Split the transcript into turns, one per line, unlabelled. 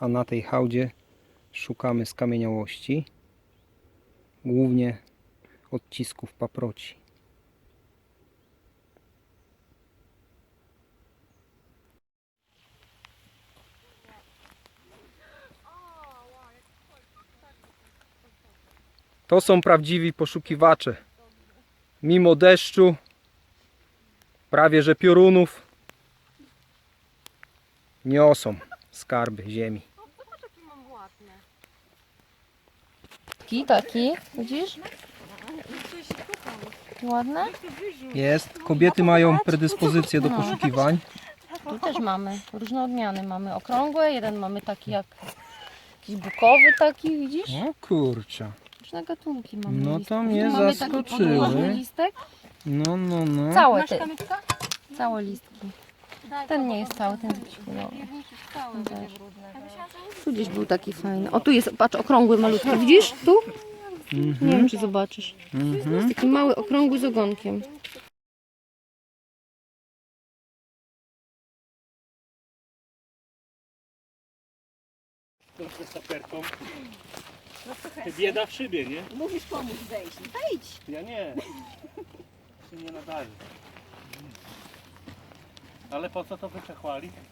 a na tej hałdzie szukamy skamieniałości, głównie odcisków paproci. To są prawdziwi poszukiwacze. Mimo deszczu, prawie że piorunów, niosą skarby ziemi.
Taki, taki, widzisz? Ładne?
Jest. Kobiety mają predyspozycję do poszukiwań.
Tu też mamy różne odmiany. Mamy okrągłe, jeden mamy taki jak jakiś bukowy taki, widzisz?
O kurczę.
Różne gatunki mamy.
No to mnie
mamy
zaskoczyły.
Taki podłużny listek.
No, no, no.
Całe te, całe listki. Ten nie jest cały, ten jest chujowy. Też. Tu gdzieś był taki fajny. O, tu jest, patrz, okrągły malutki. Widzisz? Tu? Nie wiem, czy zobaczysz.
Mhm.
Taki mały, okrągły z ogonkiem.
Troszkę saperką. Bieda w szybie, nie?
Mówisz pomóc wejść. Wejdź!
Ja nie. Się nie nadaje. Ale po co to wyczechłali?